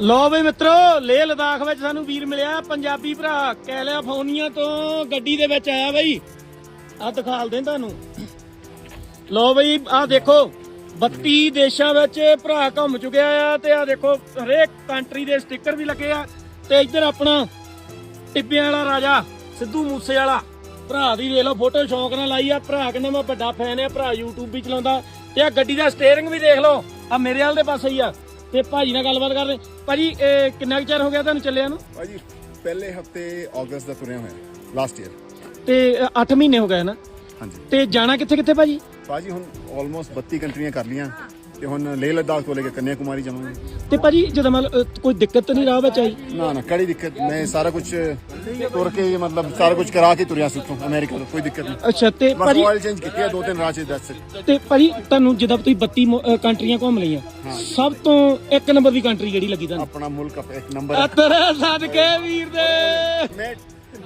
ਲੋ ਬਈ ਮਿੱਤਰੋ, ਲੇਹ ਲਦਾਖ ਵਿੱਚ ਸਾਨੂੰ ਵੀਰ ਮਿਲਿਆ, ਪੰਜਾਬੀ ਭਰਾ, ਕੈਲੀਫੋਰਨੀਆ ਤੋਂ ਗੱਡੀ ਦੇ ਵਿੱਚ ਆਇਆ ਬਈ। ਆ ਦਿਖਾਲਦੇ ਤੁਹਾਨੂੰ। ਲੋ ਬਈ ਆ ਦੇਖੋ 32 ਦੇਸ਼ਾਂ ਵਿੱਚ ਭਰਾ ਘੁੰਮ ਚੁੱਕਿਆ ਆ ਤੇ ਆ ਦੇਖੋ, ਹਰੇਕ ਕੰਟਰੀ ਦੇ ਸਟicker ਵੀ ਲੱਗੇ ਆ ਤੇ ਇੱਧਰ ਆਪਣਾ ਟਿੱਬਿਆਂ ਵਾਲਾ ਰਾਜਾ, ਸਿੱਧੂ ਮੂਸੇ ਵਾਲਾ ਭਰਾ ਦੀ ਦੇਖ ਲਓ ਫੋਟੋ ਸ਼ੌਂਕ ਨਾਲ ਲਾਈ ਆ। ਭਰਾ ਕਹਿੰਦਾ ਮੈਂ ਵੱਡਾ ਫੈਨ ਆ, ਭਰਾ YouTube ਵੀ ਚਲਾਉਂਦਾ ਤੇ ਆ ਗੱਡੀ ਦਾ ਸਟੀਅਰਿੰਗ ਵੀ ਦੇਖ ਲਓ। ਆ ਮੇਰੇ ਵਾਲ ਦੇ ਪਾਸੇ ਹੀ ਆ। ਤੇ ਭਾਜੀ ਨਾਲ ਗੱਲਬਾਤ ਕਰਦੇ ਭਾਜੀ ਇਹ ਕਿੰਨਾ ਕੁ ਚਿਰ ਹੋ ਗਿਆ ਤੁਹਾਨੂੰ ਚੱਲਿਆ ਨੂੰ? ਭਾਜੀ ਪਹਿਲੇ ਹਫ਼ਤੇ ਅਗਸਤ ਦਾ ਤੁਰਿਆ ਹੋਇਆ ਲਾਸਟ ਈਅਰ ਤੇ 8 ਮਹੀਨੇ ਹੋ ਗਏ ਨਾ? ਹਾਂਜੀ। ਤੇ ਜਾਣਾ ਕਿੱਥੇ ਕਿੱਥੇ ਭਾਜੀ? ਭਾਜੀ ਹੁਣ ਆਲਮੋਸਟ 32 ਕੰਟਰੀਆਂ ਕਰ ਲੀਆਂ ਤੇ ਹੁਣ ਲੇਹ ਲਦਾਖ ਤੋਂ ਲੈ ਕੇ ਕੰਨਿਆ ਕੁਮਾਰੀ ਜਾਵਾਂਗੇ। ਤੇ ਭਾਜੀ ਜਦੋਂ ਮਤਲਬ ਕੋਈ ਦਿੱਕਤ ਤਾਂ ਨਹੀਂ ਰਾਹ ਵਿੱਚ ਆਈ? ਨਾ ਨਾ ਕੜੀ ਦਿੱਕਤ? ਮੈਂ ਸਾਰਾ ਕੁਝ ਤੁਰ ਕੇ ਮਤਲਬ ਸਾਰਾ ਕੁਝ ਕਰਾ ਕੇ ਤੁਰਿਆ ਸੀ ਉੱਥੋਂ ਅਮਰੀਕਾ ਤੋਂ ਕੋਈ ਦਿੱਕਤ ਨਹੀਂ। ਅੱਛਾ ਤੇ ਬਸ ਭਾਜੀ ਆਇਲ ਚੇਂਜ ਕੀਤੀ ਦੋ ਤਿੰਨ ਰਾਹ ਚ ਦੱਸ ਤੇ ਭਾਜੀ ਤੁਹਾਨੂੰ ਜਦੋਂ ਤੁਸੀਂ 32 ਮੁ- ਅ, ਕੰਟਰੀਆਂ ਘੁੰਮ ਲਈਆਂ ਸਭ ਤੋਂ ਇੱਕ ਨੰਬਰ ਦੀ ਕੰਟਰੀ ਕਿਹੜੀ ਲੱਗੀ ਤੁਹਾਨੂੰ? ਆਪਣਾ ਮੁਲਕ ਅਪ- ਇੱਕ ਨੰਬਰ ਅਤਰ ਸਦਕੇ ਵੀਰ ਦੇ! ਮੈਂ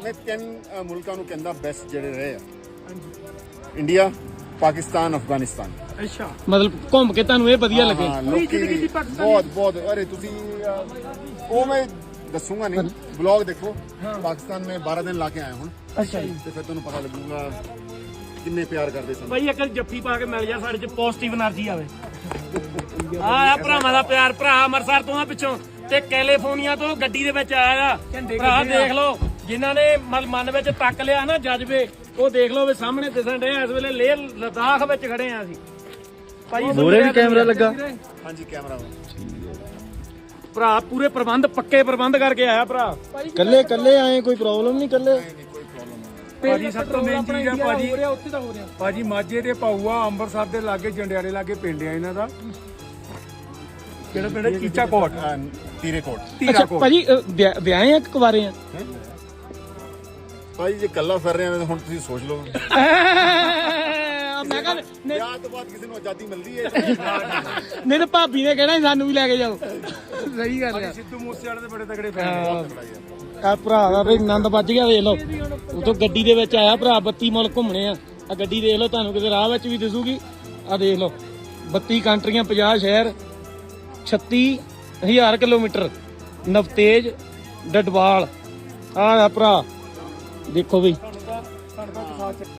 ਮੈਂ ਤਿੰਨ ਅ, ਮੁਲਕਾਂ ਨੂੰ ਕਹਿੰਦਾ ਬੈਸਟ ਜਿਹੜੇ ਰਹੇ ਆ। ਇੰਡੀਆ ਪਾਕਿਸਤਾਨ ਅਫਗਾਨਿਸਤਾਨ ਮਤਲਬ ਘੁੰਮ ਕੇ ਤੁਹਾਨੂੰ ਇਹ ਵਧੀਆ ਲੱਗੇ। ਬਹੁਤ ਬਹੁਤ। ਅਰੇ ਤੁਸੀਂ ਉਹ ਮੈਂ ਦੱਸੂਗਾ ਨਹੀਂ। ਵਲੌਗ ਦੇਖੋ। ਪਾਕਿਸਤਾਨ ਮੈਂ 12 ਦਿਨ ਲਾ ਕੇ ਆਇਆ ਹੁਣ। ਅੱਛਾ ਜੀ। ਤੇ ਫਿਰ ਤੁਹਾਨੂੰ ਪਤਾ ਲੱਗੂਗਾ ਕਿੰਨੇ ਪਿਆਰ ਕਰਦੇ ਸਨ। ਭਾਈ ਇੱਕ ਜੱਫੀ ਪਾ ਕੇ ਮਿਲ ਜਾ ਸਾਡੇ ਚ ਪੋਜ਼ਿਟਿਵ એનર્ਜੀ ਆਵੇ। ਆ ਆ ਭਰਾਵਾਂ ਦਾ ਪਿਆਰ। ਭਰਾ ਅੰਮ੍ਰਿਤਸਰ ਤੋਂ ਆ ਪਿੱਛੋਂ। ਤੇ ਕੈਲੀਫੋਰਨੀਆ ਤੋਂ ਗੱਡੀ ਦੇ ਵਿੱਚ ਆਇਆ ਆ। ਭਰਾ ਦੇਖ ਲਓ ਜਿਨ੍ਹਾਂ ਨੇ ਮਨ ਮਨ ਵਿੱਚ ਤੱਕ ਲਿਆ ਨਾ ਜਜ਼ਬੇ ਉਹ ਦੇਖ ਲਓ ਵੀ ਸਾਹਮਣੇ ਦਿਸਣ ਡਿਆ ਇਸ ਵੇਲੇ ਲੇਹ ਲਦਾਖ ਵਿੱਚ ਖੜੇ ਆ ਅਸੀਂ। ਭਾਈ ਮੋਰੇ ਵੀ ਕੈਮਰਾ ਲੱਗਾ। ਹਾਂਜੀ ਕੈਮਰਾ ਭਰਾ ਪੂਰੇ ਪ੍ਰਬੰਧ ਪੱਕੇ ਪ੍ਰਬੰਧ ਕਰਕੇ ਆਇਆ ਭਰਾ। ਕੱਲੇ ਕੱਲੇ ਆਏ ਕੋਈ ਪ੍ਰੋਬਲਮ ਨਹੀਂ ਕੱਲੇ? ਕੋਈ ਪ੍ਰੋਬਲਮ ਨਹੀਂ। ਭਾਜੀ ਸਭ ਤੋਂ ਮੇਨ ਚੀਜ਼ ਆ ਭਾਜੀ। ਉੱਥੇ ਤਾਂ ਹੋ ਰਿਹਾ। ਭਾਜੀ ਮਾਝੇ ਦੇ ਪਾਊਆ ਅੰਮ੍ਰਿਤਸਰ ਦੇ ਲਾਗੇ ਜੰਡਿਆਲੇ ਲਾਗੇ ਪਿੰਡ ਆ ਇਹਨਾਂ ਦਾ। ਕਿਹੜਾ ਪਿੰਡ ਹੈ ਚੀਚਾ ਕੋਟ। ਤੀਰੇ ਕੋਟ। ਅੱਛਾ ਭਾਜੀ ਅ, ਵਿਆਹ- ਆ ਕਿ ਕੁਵਾਰੇ ਆ? ਭਾਈ ਜੇ ਕੱਲਾ ਫਿਰ ਰਹੇ ਆ ਤਾਂ ਹੁਣ ਤੁਸੀਂ ਸੋਚ ਲਓ। ਕਹਿੰਦਾ ਵਿਆਹ ਤੋਂ ਬਾਅਦ ਕਿਸੇ ਨੂੰ ਆਜ਼ਾਦੀ ਮਿਲਦੀ ਹੈ? ਨਹੀਂ ਤਾਂ ਭਾਬੀ ਨੇ ਕਹਿਣਾ ਸੀ ਸਾਨੂੰ ਵੀ ਲੈ ਕੇ ਜਾਓ। ਸਹੀ ਗੱਲ ਆ। ਸਿੱਧੂ ਮੂਸੇਵਾਲੇ ਦੇ ਬੜੇ ਤਗੜੇ ਫੈਨ ਆ ਭਰਾ ਦਾ ਵੀ ਆਨੰਦ ਵੱਜ ਗਿਆ ਵੇਖ ਲਓ। ਉਤੋਂ ਗੱਡੀ ਦੇ ਵਿੱਚ ਆਇਆ ਭਰਾ 32 ਮੁਲਕ ਘੁੰਮਣੇ ਆ। ਆ ਗੱਡੀ ਦੇਖ ਲਓ ਤੁਹਾਨੂੰ ਕਿਤੇ ਰਾਹ ਵਿੱਚ ਵੀ ਦਿਸੂਗੀ। ਆ ਦੇਖ ਲਓ 32 ਕੰਟਰੀਆਂ 50 ਸ਼ਹਿਰ 36000 ਕਿਲੋਮੀਟਰ। ਨਵਤੇਜ ਡਡਵਾਲ। ਆ ਭਰਾ। ਦੇਖੋ ਬਈ।